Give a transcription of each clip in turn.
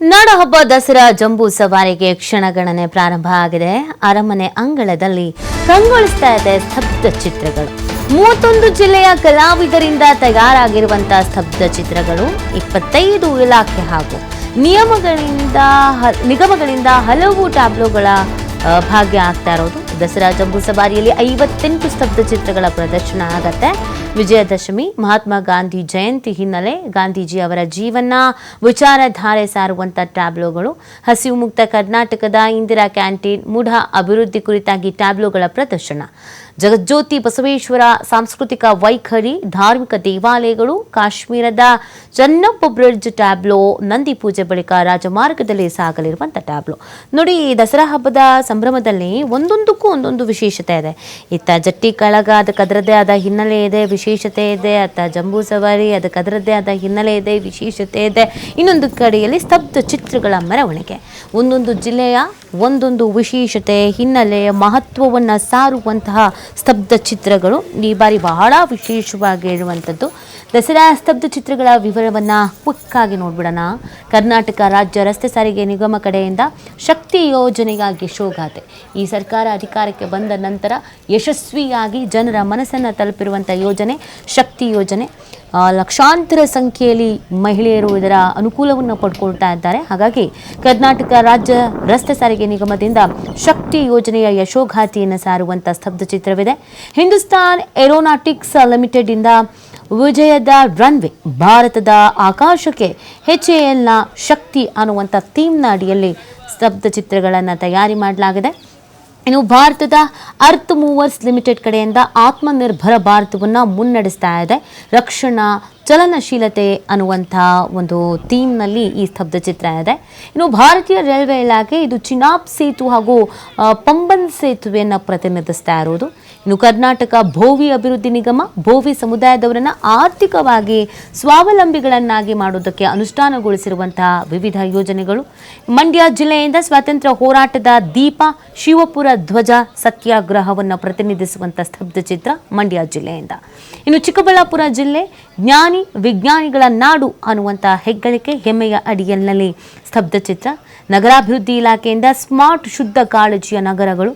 ನಾಡಹಬ್ಬ ದಸರಾ ಜಂಬೂ ಸವಾರಿಗೆ ಕ್ಷಣಗಣನೆ ಪ್ರಾರಂಭ ಆಗಿದೆ. ಅರಮನೆ ಅಂಗಳದಲ್ಲಿ ಕಂಗೊಳಿಸ್ತಾ ಇದೆ ಸ್ತಬ್ಧ ಚಿತ್ರಗಳು. ಮೂವತ್ತೊಂದು ಜಿಲ್ಲೆಯ ಕಲಾವಿದರಿಂದ ತಯಾರಾಗಿರುವಂತಹ ಸ್ತಬ್ಧ ಚಿತ್ರಗಳು, ಇಪ್ಪತ್ತೈದು ಇಲಾಖೆ ಹಾಗೂ ನಿಯಮಗಳಿಂದ ನಿಗಮಗಳಿಂದ ಹಲವು ಟ್ಯಾಬ್ಲೋಗಳ ಭಾಗ್ಯ ಆಗ್ತಾ ಇರೋದು. ದಸರಾ ಜಂಬೂ ಸವಾರಿಯಲ್ಲಿ ಐವತ್ತೆಂಟು ಸ್ತಬ್ಧ ಚಿತ್ರಗಳ ಪ್ರದರ್ಶನ ಆಗತ್ತೆ. ವಿಜಯದಶಮಿ, ಮಹಾತ್ಮ ಗಾಂಧಿ ಜಯಂತಿ ಹಿನ್ನೆಲೆ ಗಾಂಧೀಜಿ ಅವರ ಜೀವನ ವಿಚಾರಧಾರೆ ಸಾರುವಂಥ ಟ್ಯಾಬ್ಲೋಗಳು, ಹಸಿವು ಮುಕ್ತ ಕರ್ನಾಟಕದ ಇಂದಿರಾ ಕ್ಯಾಂಟೀನ್, ಮೂಢ ಅಭಿವೃದ್ಧಿ ಕುರಿತಾಗಿ ಟ್ಯಾಬ್ಲೋಗಳ ಪ್ರದರ್ಶನ. ಜಗಜ್ಯೋತಿ ಬಸವೇಶ್ವರ ಸಾಂಸ್ಕೃತಿಕ ವೈಖರಿ, ಧಾರ್ಮಿಕ ದೇವಾಲಯಗಳು, ಕಾಶ್ಮೀರದ ಚನ್ನಪ್ಪ ಬ್ರಿಡ್ಜ್ ಟ್ಯಾಬ್ಲೋ, ನಂದಿ ಪೂಜೆ ಬಳಿಕ ರಾಜಮಾರ್ಗದಲ್ಲಿ ಸಾಗಲಿರುವಂಥ ಟ್ಯಾಬ್ಲೋ. ನೋಡಿ ದಸರಾ ಹಬ್ಬದ ಸಂಭ್ರಮದಲ್ಲಿ ಒಂದೊಂದಕ್ಕೂ ಒಂದೊಂದು ವಿಶೇಷತೆ ಇದೆ. ಇತ್ತ ಜಟ್ಟಿ ಕಳಗ ಅದಕ್ಕೆ ಅದರದ್ದೇ ಆದ ಹಿನ್ನೆಲೆ ಇದೆ, ವಿಶೇಷತೆ ಇದೆ. ಅತ್ತ ಜಂಬೂ ಸವಾರಿ ಅದಕ್ಕೆ ಅದರದ್ದೇ ಆದ ಹಿನ್ನೆಲೆ ಇದೆ, ವಿಶೇಷತೆ ಇದೆ. ಇನ್ನೊಂದು ಕಡೆಯಲ್ಲಿ ಸ್ತಬ್ಧ ಚಿತ್ರಗಳ ಮೆರವಣಿಗೆ. ಒಂದೊಂದು ಜಿಲ್ಲೆಯ ಒಂದೊಂದು ವಿಶೇಷತೆ ಹಿನ್ನೆಲೆ ಮಹತ್ವವನ್ನು ಸಾರುವಂತಹ ಸ್ತಬ್ಧ ಚಿತ್ರಗಳು ಈ ಬಾರಿ ಬಹಳ ವಿಶೇಷವಾಗಿ ಇರುವಂಥದ್ದು ದಸರಾ ಸ್ತಬ್ಧ ಚಿತ್ರಗಳ ವಿವರವನ್ನು ಕ್ವಿಕ್ಕಾಗಿ ನೋಡ್ಬಿಡೋಣ. ಕರ್ನಾಟಕ ರಾಜ್ಯ ರಸ್ತೆ ಸಾರಿಗೆ ನಿಗಮ ಕಡೆಯಿಂದ ಶಕ್ತಿ ಯೋಜನೆಗಾಗಿ ಶೋಗಾತೆ. ಈ ಸರ್ಕಾರ ಅಧಿಕಾರಕ್ಕೆ ಬಂದ ನಂತರ ಯಶಸ್ವಿಯಾಗಿ ಜನರ ಮನಸ್ಸನ್ನು ತಲುಪಿರುವಂಥ ಯೋಜನೆ ಶಕ್ತಿ ಯೋಜನೆ. ಲಕ್ಷಾಂತರ ಸಂಖ್ಯೆಯಲ್ಲಿ ಮಹಿಳೆಯರು ಇದರ ಅನುಕೂಲವನ್ನು ಪಡ್ಕೊಳ್ತಾ ಇದ್ದಾರೆ. ಹಾಗಾಗಿ ಕರ್ನಾಟಕ ರಾಜ್ಯ ರಸ್ತೆ ಸಾರಿಗೆ ನಿಗಮದಿಂದ ಶಕ್ತಿ ಯೋಜನೆಯ ಯಶೋಘಾತಿಯನ್ನು ಸಾರುವಂಥ ಸ್ತಬ್ಧ ಚಿತ್ರವಿದೆ ಹಿಂದೂಸ್ತಾನ್ ಏರೋನಾಟಿಕ್ಸ್ ಲಿಮಿಟೆಡ್ ಇಂದ ವಿಜಯದ ರನ್ವೇ ಭಾರತದ ಆಕಾಶಕ್ಕೆ ಎಚ್ ಎ ಎಲ್ನ ಶಕ್ತಿ ಅನ್ನುವಂಥ ಥೀಮ್ನ ಅಡಿಯಲ್ಲಿ ಸ್ತಬ್ಧ ಚಿತ್ರಗಳನ್ನು ತಯಾರಿ ಮಾಡಲಾಗಿದೆ. ಇನ್ನು ಭಾರತದ ಅರ್ತ್ ಮೂವರ್ಸ್ ಲಿಮಿಟೆಡ್ ಕಡೆಯಿಂದ ಆತ್ಮನಿರ್ಭರ ಭಾರತವನ್ನು ಮುನ್ನಡೆಸ್ತಾ ಇದೆ. ರಕ್ಷಣಾ, ಚಲನಶೀಲತೆ ಅನ್ನುವಂಥ ಒಂದು ಥೀಮ್ನಲ್ಲಿ ಈ ಸ್ತಬ್ಧ ಚಿತ್ರ ಇದೆ. ಇನ್ನು ಭಾರತೀಯ ರೈಲ್ವೆ ಇಲಾಖೆ ಇದು ಚಿನಾಬ್ ಸೇತು ಹಾಗೂ ಪಂಬನ್ ಸೇತುವೆಯನ್ನು ಪ್ರತಿನಿಧಿಸ್ತಾ ಇರೋದು. ಇನ್ನು ಕರ್ನಾಟಕ ಭೋವಿ ಅಭಿವೃದ್ಧಿ ನಿಗಮ, ಭೋವಿ ಸಮುದಾಯದವರನ್ನ ಆರ್ಥಿಕವಾಗಿ ಸ್ವಾವಲಂಬಿಗಳನ್ನಾಗಿ ಮಾಡೋದಕ್ಕೆ ಅನುಷ್ಠಾನಗೊಳಿಸಿರುವಂತಹ ವಿವಿಧ ಯೋಜನೆಗಳು. ಮಂಡ್ಯ ಜಿಲ್ಲೆಯಿಂದ ಸ್ವಾತಂತ್ರ್ಯ ಹೋರಾಟದ ದೀಪ, ಶಿವಪುರ ಧ್ವಜ ಸತ್ಯಾಗ್ರಹವನ್ನು ಪ್ರತಿನಿಧಿಸುವಂತಹ ಸ್ತಬ್ಧ ಚಿತ್ರ ಮಂಡ್ಯ ಜಿಲ್ಲೆಯಿಂದ. ಇನ್ನು ಚಿಕ್ಕಬಳ್ಳಾಪುರ ಜಿಲ್ಲೆ ಜ್ಞಾನಿ ವಿಜ್ಞಾನಿಗಳ ನಾಡು ಅನ್ನುವಂತಹ ಹೆಗ್ಗಳಿಕೆ ಹೆಮ್ಮೆಯ ಅಡಿಯಲ್ಲಿ ಸ್ತಬ್ಧ ಚಿತ್ರ. ನಗರಾಭಿವೃದ್ಧಿ ಇಲಾಖೆಯಿಂದ ಸ್ಮಾರ್ಟ್ ಶುದ್ಧ ಕಾಳಜಿಯ ನಗರಗಳು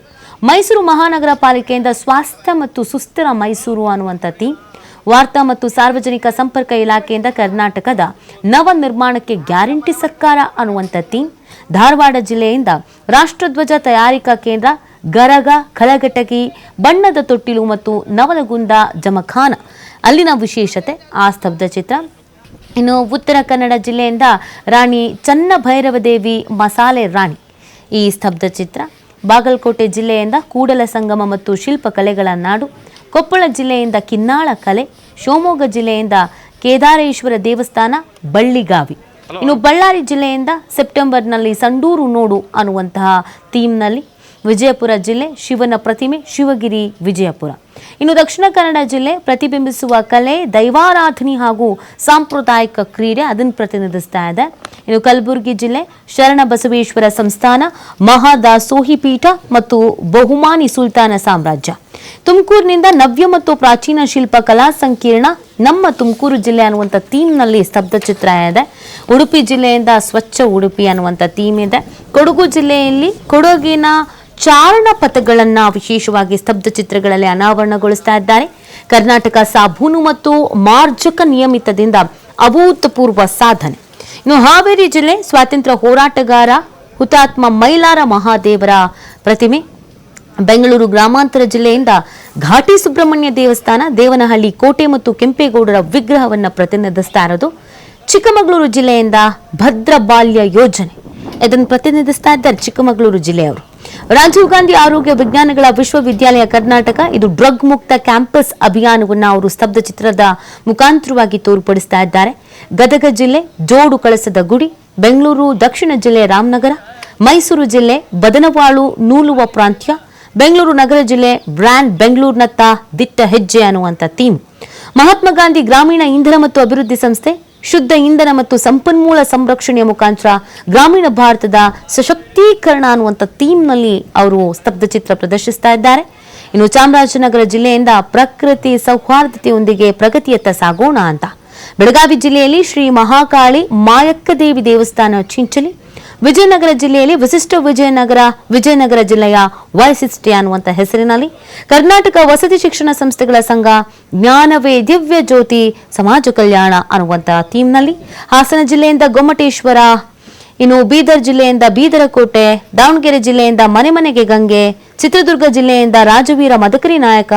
ಮೈಸೂರು ಮಹಾನಗರ ಪಾಲಿಕೆಯಿಂದ ಸ್ವಾಸ್ಥ್ಯ ಮತ್ತು ಸುಸ್ಥಿರ ಮೈಸೂರು ಅನ್ನುವಂಥ ಥೀಮ್. ವಾರ್ತಾ ಮತ್ತು ಸಾರ್ವಜನಿಕ ಸಂಪರ್ಕ ಇಲಾಖೆಯಿಂದ ಕರ್ನಾಟಕದ ನವ ನಿರ್ಮಾಣಕ್ಕೆ ಗ್ಯಾರಂಟಿ ಸರ್ಕಾರ ಅನ್ನುವಂಥ ಥೀಮ್. ಧಾರವಾಡ ಜಿಲ್ಲೆಯಿಂದ ರಾಷ್ಟ್ರಧ್ವಜ ತಯಾರಿಕಾ ಕೇಂದ್ರ, ಗರಗ ಖಳಘಟಕಿ ಬಣ್ಣದ ತೊಟ್ಟಿಲು ಮತ್ತು ನವಲಗುಂದ ಜಮಖಾನ. ಅಲ್ಲಿನ ವಿಶೇಷತೆ, ಆ ಸ್ತಬ್ಧ ಚಿತ್ರ. ಇನ್ನು ಉತ್ತರ ಕನ್ನಡ ಜಿಲ್ಲೆಯಿಂದ ರಾಣಿ ಚನ್ನಭೈರವ ದೇವಿ ಮಸಾಲೆ ರಾಣಿ. ಈ ಸ್ತಬ್ಧ ಚಿತ್ರ. ಬಾಗಲಕೋಟೆ ಜಿಲ್ಲೆಯಿಂದ ಕೂಡಲ ಸಂಗಮ ಮತ್ತು ಶಿಲ್ಪಕಲೆಗಳ ನಾಡು, ಕೊಪ್ಪಳ ಜಿಲ್ಲೆಯಿಂದ ಕಿನ್ನಾಳ ಕಲೆ, ಶಿವಮೊಗ್ಗ ಜಿಲ್ಲೆಯಿಂದ ಕೇದಾರೇಶ್ವರ ದೇವಸ್ಥಾನ, ಬಳ್ಳಿಗಾವಿ. ಇನ್ನು ಬಳ್ಳಾರಿ ಜಿಲ್ಲೆಯಿಂದ ಸೆಪ್ಟೆಂಬರ್ನಲ್ಲಿ ಸಂಡೂರು ನೋಡು ಅನ್ನುವಂತಹ ಥೀಮ್ನಲ್ಲಿ ವಿಜಯಪುರ ಜಿಲ್ಲೆ ಶಿವನ ಪ್ರತಿಮೆ ಶಿವಗಿರಿ ವಿಜಯಪುರ. ಇನ್ನು ದಕ್ಷಿಣ ಕನ್ನಡ ಜಿಲ್ಲೆ ಪ್ರತಿಬಿಂಬಿಸುವ ಕಲೆ, ದೈವಾರಾಧನೆ ಹಾಗೂ ಸಾಂಪ್ರದಾಯಿಕ ಕ್ರೀಡೆ ಅದನ್ನು ಪ್ರತಿನಿಧಿಸ್ತಾ ಇದೆ. ಇನ್ನು ಕಲಬುರಗಿ ಜಿಲ್ಲೆ ಶರಣ ಬಸವೇಶ್ವರ ಸಂಸ್ಥಾನ, ಮಹಾದಾಸೋಹಿ ಪೀಠ ಮತ್ತು ಬಹುಮಾನಿ ಸುಲ್ತಾನ ಸಾಮ್ರಾಜ್ಯ. ತುಮಕೂರಿನಿಂದ ನವ್ಯ ಮತ್ತು ಪ್ರಾಚೀನ ಶಿಲ್ಪ ಕಲಾ ಸಂಕೀರ್ಣ ನಮ್ಮ ತುಮಕೂರು ಜಿಲ್ಲೆ ಅನ್ನುವಂಥ ಥೀಮ್ನಲ್ಲಿ ಸ್ತಬ್ಧ ಚಿತ್ರ ಇದೆ. ಉಡುಪಿ ಜಿಲ್ಲೆಯಿಂದ ಸ್ವಚ್ಛ ಉಡುಪಿ ಅನ್ನುವಂಥ ಥೀಮ್ ಇದೆ. ಕೊಡಗು ಜಿಲ್ಲೆಯಲ್ಲಿ ಕೊಡಗಿನ ಚಾರಣ ಪಥಗಳನ್ನ ವಿಶೇಷವಾಗಿ ಸ್ತಬ್ಧ ಚಿತ್ರಗಳಲ್ಲಿ ಅನಾವರಣಗೊಳಿಸ್ತಾ ಇದ್ದಾರೆ. ಕರ್ನಾಟಕ ಸಾಬೂನು ಮತ್ತು ಮಾರ್ಜಕ ನಿಯಮಿತದಿಂದ ಅಭೂತಪೂರ್ವ ಸಾಧನೆ. ಇನ್ನು ಹಾವೇರಿ ಜಿಲ್ಲೆ ಸ್ವಾತಂತ್ರ್ಯ ಹೋರಾಟಗಾರ ಹುತಾತ್ಮ ಮೈಲಾರ ಮಹಾದೇವರ ಪ್ರತಿಮೆ. ಬೆಂಗಳೂರು ಗ್ರಾಮಾಂತರ ಜಿಲ್ಲೆಯಿಂದ ಘಾಟಿ ಸುಬ್ರಹ್ಮಣ್ಯ ದೇವಸ್ಥಾನ, ದೇವನಹಳ್ಳಿ ಕೋಟೆ ಮತ್ತು ಕೆಂಪೇಗೌಡರ ವಿಗ್ರಹವನ್ನು ಪ್ರತಿನಿಧಿಸ್ತಾ ಇರೋದು. ಚಿಕ್ಕಮಗಳೂರು ಜಿಲ್ಲೆಯಿಂದ ಭದ್ರ ಬಾಲ್ಯ ಯೋಜನೆ. ಇದನ್ನು ಪ್ರತಿನಿಧಿಸ್ತಾ ಇದ್ದಾರೆ ಚಿಕ್ಕಮಗಳೂರು ಜಿಲ್ಲೆಯವರು. ರಾಜೀವ್ ಗಾಂಧಿ ಆರೋಗ್ಯ ವಿಜ್ಞಾನಗಳ ವಿಶ್ವವಿದ್ಯಾಲಯ ಕರ್ನಾಟಕ ಇದು ಡ್ರಗ್ ಮುಕ್ತ ಕ್ಯಾಂಪಸ್ ಅಭಿಯಾನವನ್ನು ಅವರು ಸ್ತಬ್ಧ ಚಿತ್ರದ ಮುಖಾಂತರವಾಗಿ ತೋರ್ಪಡಿಸ್ತಾ ಇದ್ದಾರೆ. ಗದಗ ಜಿಲ್ಲೆ ಜೋಡು ಕಳಸದ ಗುಡಿ, ಬೆಂಗಳೂರು ದಕ್ಷಿಣ ಜಿಲ್ಲೆ ರಾಮನಗರ, ಮೈಸೂರು ಜಿಲ್ಲೆ ಬದನವಾಳು ನೂಲುವ ಪ್ರಾಂತ್ಯ, ಬೆಂಗಳೂರು ನಗರ ಜಿಲ್ಲೆ ಬ್ರ್ಯಾಂಡ್ ಬೆಂಗಳೂರಿನತ್ತ ದಿಟ್ಟ ಹೆಜ್ಜೆ ಅನ್ನುವಂಥ ಥೀಮ್ ಮಹಾತ್ಮ ಗಾಂಧಿ ಗ್ರಾಮೀಣ ಇಂಧನ ಮತ್ತು ಅಭಿವೃದ್ಧಿ ಸಂಸ್ಥೆ ಶುದ್ಧ ಇಂಧನ ಮತ್ತು ಸಂಪನ್ಮೂಲ ಸಂರಕ್ಷಣೆಯ ಮುಖಾಂತರ ಗ್ರಾಮೀಣ ಭಾರತದ ಸಶಕ್ತೀಕರಣ ಅನ್ನುವಂಥ ಥೀಮ್ನಲ್ಲಿ ಅವರು ಸ್ತಬ್ಧ ಚಿತ್ರ ಪ್ರದರ್ಶಿಸ್ತಾ ಇದ್ದಾರೆ. ಇನ್ನು ಚಾಮರಾಜನಗರ ಜಿಲ್ಲೆಯಿಂದ ಪ್ರಕೃತಿ ಸೌಹಾರ್ದತೆಯೊಂದಿಗೆ ಪ್ರಗತಿಯತ್ತ ಸಾಗೋಣ ಅಂತ. ಬೆಳಗಾವಿ ಜಿಲ್ಲೆಯಲ್ಲಿ ಶ್ರೀ ಮಹಾಕಾಳಿ ಮಾಯಕ್ಕ ದೇವಿ ದೇವಸ್ಥಾನ ಚಿಂಚಲಿ ವಿಜಯನಗರ ಜಿಲ್ಲೆಯಲ್ಲಿ ವಿಶಿಷ್ಟ ವಿಜಯನಗರ ವಿಜಯನಗರ ಜಿಲ್ಲೆಯ ವೈಸಿಸ್ಟಿ ಅನ್ನುವಂಥ ಹೆಸರಿನಲ್ಲಿ ಕರ್ನಾಟಕ ವಸತಿ ಶಿಕ್ಷಣ ಸಂಸ್ಥೆಗಳ ಸಂಘ ಜ್ಞಾನವೇ ದಿವ್ಯ ಜ್ಯೋತಿ ಸಮಾಜ ಕಲ್ಯಾಣ ಅನ್ನುವಂಥ ಥೀಮ್ನಲ್ಲಿ ಹಾಸನ ಜಿಲ್ಲೆಯಿಂದ ಗೊಮ್ಮಟೇಶ್ವರ ಇನ್ನು ಬೀದರ್ ಜಿಲ್ಲೆಯಿಂದ ಬೀದರಕೋಟೆ, ದಾವಣಗೆರೆ ಜಿಲ್ಲೆಯಿಂದ ಮನೆ ಮನೆಗೆ ಗಂಗೆ, ಚಿತ್ರದುರ್ಗ ಜಿಲ್ಲೆಯಿಂದ ರಾಜವೀರ ಮದಕರಿ ನಾಯಕ,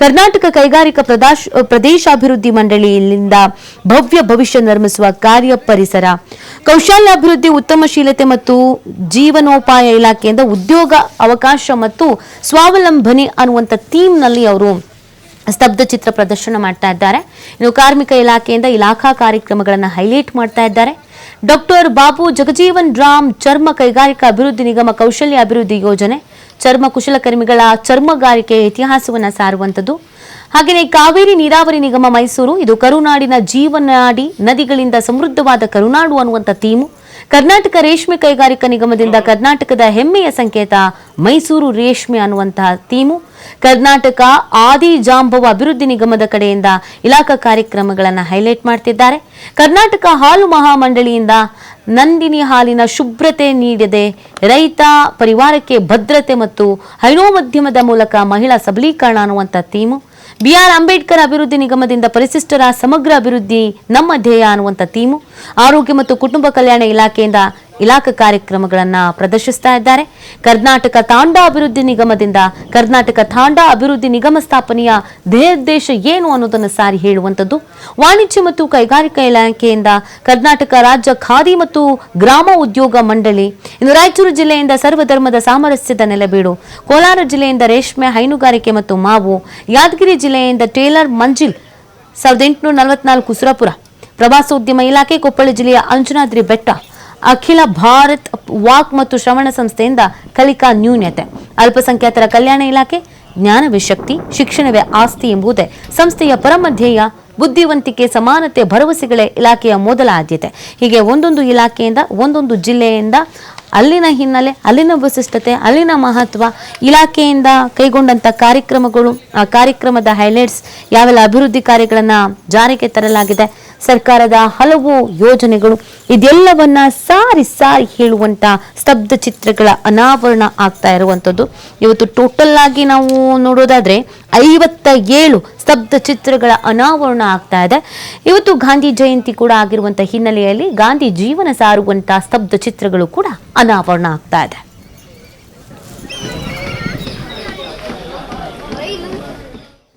ಕರ್ನಾಟಕ ಕೈಗಾರಿಕಾ ಪ್ರದಾಶ್, ಪ್ರದೇಶಾಭಿವೃದ್ಧಿ ಮಂಡಳಿಯಿಂದ ಭವ್ಯ ಭವಿಷ್ಯ ನಿರ್ಮಿಸುವ ಕಾರ್ಯ ಪರಿಸರ. ಕೌಶಲ್ಯಾಭಿವೃದ್ಧಿ, ಉತ್ತಮಶೀಲತೆ ಮತ್ತು ಜೀವನೋಪಾಯ ಇಲಾಖೆಯಿಂದ ಉದ್ಯೋಗ ಅವಕಾಶ ಮತ್ತು ಸ್ವಾವಲಂಬನೆ ಅನ್ನುವಂಥ ಥೀಮ್ನಲ್ಲಿ ಅವರು ಸ್ತಬ್ಧ ಚಿತ್ರ ಪ್ರದರ್ಶನ ಮಾಡ್ತಾ ಇದ್ದಾರೆ. ಇನ್ನು ಕಾರ್ಮಿಕ ಇಲಾಖೆಯಿಂದ ಇಲಾಖಾ ಕಾರ್ಯಕ್ರಮಗಳನ್ನು ಹೈಲೈಟ್ ಮಾಡ್ತಾ ಇದ್ದಾರೆ. ಡಾಕ್ಟರ್ ಬಾಬು ಜಗಜೀವನ್ ರಾಮ್ ಚರ್ಮ ಕೈಗಾರಿಕಾ ಅಭಿವೃದ್ಧಿ ನಿಗಮ ಕೌಶಲ್ಯ ಅಭಿವೃದ್ಧಿ ಯೋಜನೆ ಚರ್ಮ ಕುಶಲಕರ್ಮಿಗಳ ಚರ್ಮಗಾರಿಕೆ ಇತಿಹಾಸವನ್ನು ಸಾರುವಂಥದ್ದು. ಹಾಗೆಯೇ ಕಾವೇರಿ ನೀರಾವರಿ ನಿಗಮ ಮೈಸೂರು, ಇದು ಕರುನಾಡಿನ ಜೀವನಾಡಿ ನದಿಗಳಿಂದ ಸಮೃದ್ಧವಾದ ಕರುನಾಡು ಅನ್ನುವಂಥ ಥೀಮು. ಕರ್ನಾಟಕ ರೇಷ್ಮೆ ಕೈಗಾರಿಕಾ ನಿಗಮದಿಂದ ಕರ್ನಾಟಕದ ಹೆಮ್ಮೆಯ ಸಂಕೇತ, ಮೈಸೂರು ರೇಷ್ಮೆ ಅನ್ನುವಂತಹ ಥೀಮು. ಕರ್ನಾಟಕ ಆದಿ ಜಾಂಬವ ಅಭಿವೃದ್ಧಿ ನಿಗಮದ ಕಡೆಯಿಂದ ಇಲಾಖಾ ಕಾರ್ಯಕ್ರಮಗಳನ್ನು ಹೈಲೈಟ್ ಮಾಡ್ತಿದ್ದಾರೆ. ಕರ್ನಾಟಕ ಹಾಲು ಮಹಾಮಂಡಳಿಯಿಂದ ನಂದಿನಿ ಹಾಲಿನ ಶುಭ್ರತೆ ನೀಡದೆ ರೈತ ಪರಿವಾರಕ್ಕೆ ಭದ್ರತೆ ಮತ್ತು ಹೈನೋ ಮಧ್ಯಮದ ಮೂಲಕ ಮಹಿಳಾ ಸಬಲೀಕರಣ ಅನ್ನುವಂಥ ಥೀಮು. ಬಿಆರ್ ಅಂಬೇಡ್ಕರ್ ಅಭಿವೃದ್ಧಿ ನಿಗಮದಿಂದ ಪರಿಶಿಷ್ಟರ ಸಮಗ್ರ ಅಭಿವೃದ್ಧಿ ನಮ್ಮ ಧ್ಯೇಯ ಅನ್ನುವಂಥ ಥೀಮು. ಆರೋಗ್ಯ ಮತ್ತು ಕುಟುಂಬ ಕಲ್ಯಾಣ ಇಲಾಖೆಯಿಂದ ಇಲಾಖಾ ಕಾರ್ಯಕ್ರಮಗಳನ್ನು ಪ್ರದರ್ಶಿಸ್ತಾ ಇದ್ದಾರೆ. ಕರ್ನಾಟಕ ತಾಂಡ ಅಭಿವೃದ್ಧಿ ನಿಗಮದಿಂದ ಕರ್ನಾಟಕ ತಾಂಡ ಅಭಿವೃದ್ಧಿ ನಿಗಮ ಸ್ಥಾಪನೆಯ ಧ್ಯೇಯೋದ್ದೇಶ ಏನು ಅನ್ನೋದನ್ನು ಸಾರಿ ಹೇಳುವಂಥದ್ದು. ವಾಣಿಜ್ಯ ಮತ್ತು ಕೈಗಾರಿಕಾ ಇಲಾಖೆಯಿಂದ ಕರ್ನಾಟಕ ರಾಜ್ಯ ಖಾದಿ ಮತ್ತು ಗ್ರಾಮ ಉದ್ಯೋಗ ಮಂಡಳಿ, ಇನ್ನು ರಾಯಚೂರು ಜಿಲ್ಲೆಯಿಂದ ಸರ್ವಧರ್ಮದ ಸಾಮರಸ್ಯದ ನೆಲೆಬೀಡು, ಕೋಲಾರ ಜಿಲ್ಲೆಯಿಂದ ರೇಷ್ಮೆ ಹೈನುಗಾರಿಕೆ ಮತ್ತು ಮಾವು, ಯಾದಗಿರಿ ಜಿಲ್ಲೆಯಿಂದ ಟೇಲರ್ ಮಂಜಿಲ್ ಸಾವಿರದ ಎಂಟುನೂರ ನಲವತ್ನಾಲ್ಕು ಸುರಪುರ, ಪ್ರವಾಸೋದ್ಯಮ ಇಲಾಖೆ ಕೊಪ್ಪಳ ಜಿಲ್ಲೆಯ ಅಂಜನಾದ್ರಿ ಬೆಟ್ಟ ಅಖಿಲ ಭಾರತ್ ವಾಕ್ ಮತ್ತು ಶ್ರವಣ ಸಂಸ್ಥೆಯಿಂದ ಕಲಿಕಾ ನ್ಯೂನ್ಯತೆ ಅಲ್ಪಸಂಖ್ಯಾತರ ಕಲ್ಯಾಣ ಇಲಾಖೆ, ಜ್ಞಾನವೇ ಶಕ್ತಿ, ಶಿಕ್ಷಣವೇ ಆಸ್ತಿ ಎಂಬುದೇ ಸಂಸ್ಥೆಯ ಪರಮಧ್ಯೇಯ, ಬುದ್ಧಿವಂತಿಕೆ, ಸಮಾನತೆ, ಭರವಸೆಗಳೇ ಇಲಾಖೆಯ ಮೊದಲ ಆದ್ಯತೆ. ಹೀಗೆ ಒಂದೊಂದು ಇಲಾಖೆಯಿಂದ, ಒಂದೊಂದು ಜಿಲ್ಲೆಯಿಂದ ಅಲ್ಲಿನ ಹಿನ್ನೆಲೆ, ಅಲ್ಲಿನ ವಿಶಿಷ್ಟತೆ, ಅಲ್ಲಿನ ಮಹತ್ವ ಇಲಾಖೆಯಿಂದ ಕೈಗೊಂಡಂಥ ಕಾರ್ಯಕ್ರಮಗಳು, ಆ ಕಾರ್ಯಕ್ರಮದ ಹೈಲೈಟ್ಸ್ ಯಾವೆಲ್ಲ ಅಭಿವೃದ್ಧಿ ಕಾರ್ಯಗಳನ್ನು ಜಾರಿಗೆ ತರಲಾಗಿದೆ, ಸರ್ಕಾರದ ಹಲವು ಯೋಜನೆಗಳು ಇದೆಲ್ಲವನ್ನ ಸಾರಿ ಸಾರಿ ಹೇಳುವಂತ ಸ್ತಬ್ಧ ಚಿತ್ರಗಳ ಅನಾವರಣ ಆಗ್ತಾ ಇರುವಂಥದ್ದು ಇವತ್ತು ಟೋಟಲ್ ಆಗಿ ನಾವು ನೋಡೋದಾದ್ರೆ ಐವತ್ತ ಏಳು ಸ್ತಬ್ಧ ಚಿತ್ರಗಳ ಅನಾವರಣ ಆಗ್ತಾ ಇದೆ. ಇವತ್ತು ಗಾಂಧಿ ಜಯಂತಿ ಕೂಡ ಆಗಿರುವಂತ ಹಿನ್ನೆಲೆಯಲ್ಲಿ ಗಾಂಧಿ ಜೀವನ ಸಾರುವಂತ ಸ್ತಬ್ಧ ಚಿತ್ರಗಳು ಕೂಡ ಅನಾವರಣ ಆಗ್ತಾ ಇದೆ